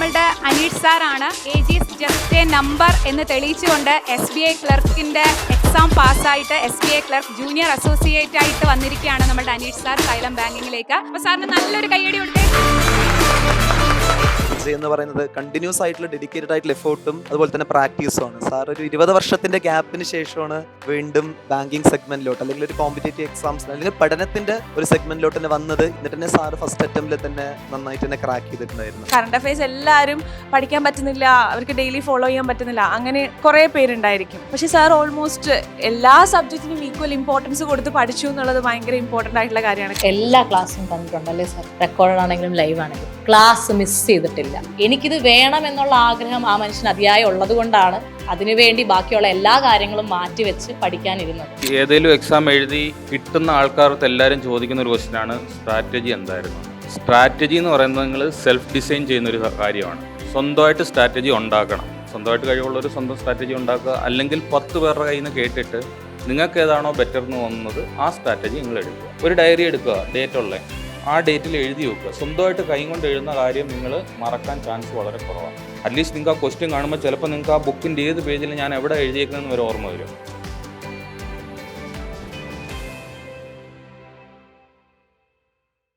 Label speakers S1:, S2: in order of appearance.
S1: നമ്മളുടെ അനീഷ് സാറാണ് A G S just a number എന്ന് തെളിയിച്ചുകൊണ്ട് എസ് ബി ഐ ക്ലർക്കിന്റെ exam പാസ്സായിട്ട് S B I clerk junior associate ആയിട്ട് വന്നിരിക്കുകയാണ് നമ്മുടെ അനീഷ് സാർ സൈലം ബാങ്കിങ്ങിലേക്ക് അപ്പോൾ സാറിന് നല്ലൊരു കയ്യടി കൊടുത്തേ.
S2: വിജയ് എന്ന് പറയുന്നത് കണ്ടിന്യൂസ് ആയിട്ടുള്ള ഡെഡിക്കേറ്റഡ് ആയിട്ടുള്ള എഫേർട്ടും അതുപോലെ തന്നെ പ്രാക്ടീസും ആണ്. സാർ ഒരു ഇരുപത് വർഷത്തിന്റെ ഗ്യാപ്പിന് ശേഷമാണ് വീണ്ടും ബാങ്കിങ് സെഗ്മെന്റിലോട്ട് അല്ലെങ്കിൽ ഒരു കോമ്പറ്റേറ്റീവ് എക്സാംസ് അല്ലെങ്കിൽ പഠനത്തിന്റെ ഒരു സെഗ്മെന്റിലോട്ട് തന്നെ വന്നത്. എന്നിട്ട് തന്നെ സാർ ഫസ്റ്റ് അറ്റംപ്റ്റിൽ തന്നെ നന്നായിട്ട് തന്നെ ക്രാക്ക് ചെയ്തിട്ടുണ്ടായിരുന്നു.
S3: കറണ്ട് അഫയേഴ്സ് എല്ലാവരും പഠിക്കാൻ പറ്റുന്നില്ല. അവർക്ക് ഡെയിലി ഫോളോ ചെയ്യാൻ പറ്റുന്നില്ല. അങ്ങനെ കുറെ പേരുണ്ടായിരിക്കും. പക്ഷെ സാർ ഓൾമോസ്റ്റ് എല്ലാ സബ്ജക്റ്റിനും ഈക്വൽ ഇമ്പോർട്ടൻസ് കൊടുത്ത് പഠിച്ചു എന്നുള്ളത് ഭയങ്കര ഇമ്പോർട്ടന്റ് ആയിട്ടുള്ള കാര്യമാണ്.
S4: എല്ലാ ക്ലാസ്സും തന്നിട്ടുണ്ട് അല്ലേ സാർ റെക്കോർഡ് ആണെങ്കിലും ലൈവ് ആണെങ്കിലും. ക്ലാസ് മിസ് ചെയ്തിട്ടില്ല. എനിക്കിത് വേണം എന്നുള്ള ആഗ്രഹം ആ മനുഷ്യൻ അതിയായ ഉള്ളത് കൊണ്ടാണ് അതിനുവേണ്ടി ബാക്കിയുള്ള എല്ലാ കാര്യങ്ങളും മാറ്റിവെച്ച് പഠിക്കാനിരുന്നത്.
S5: ഏതെങ്കിലും എക്സാം എഴുതി കിട്ടുന്ന ആൾക്കാർക്ക് എല്ലാവരും ചോദിക്കുന്ന ഒരു ക്വസ്റ്റ്യനാണ് സ്ട്രാറ്റജി എന്തായിരുന്നു? സ്ട്രാറ്റജി എന്ന് പറയുന്നത് നിങ്ങൾ സെൽഫ് ഡിസൈൻ ചെയ്യുന്ന ഒരു കാര്യമാണ്. സ്വന്തമായിട്ട് സ്ട്രാറ്റജി ഉണ്ടാക്കണം. സ്വന്തമായിട്ട് കഴിവുള്ളവർ സ്വന്തം സ്ട്രാറ്റജി ഉണ്ടാക്കുക അല്ലെങ്കിൽ പത്ത് പേരുടെ കയ്യിൽ നിന്ന് കേട്ടിട്ട് നിങ്ങൾക്ക് ഏതാണോ ബെറ്റർ എന്ന് തോന്നുന്നത് ആ സ്ട്രാറ്റജി നിങ്ങൾ എടുക്കുക. ഒരു ഡയറി എടുക്കുക ഡേറ്റ് ഉള്ള ആ ഡേറ്റിൽ എഴുതി വെക്കുക. സ്വന്തമായിട്ട് കൈ കൊണ്ട് എഴുതുന്ന കാര്യം നിങ്ങൾ മറക്കാൻ ചാൻസ് വളരെ കുറവാണ്. അറ്റ്ലീസ്റ്റ് നിങ്ങൾക്ക് ആ ക്വസ്റ്റ്യൻ കാണുമ്പോൾ ചിലപ്പോൾ നിങ്ങൾക്ക് ആ ബുക്കിന്റെ ഏത് പേജിൽ ഞാൻ എവിടെ എഴുതിയേക്കുന്നതെന്ന് ഒരു ഓർമ്മ വരും.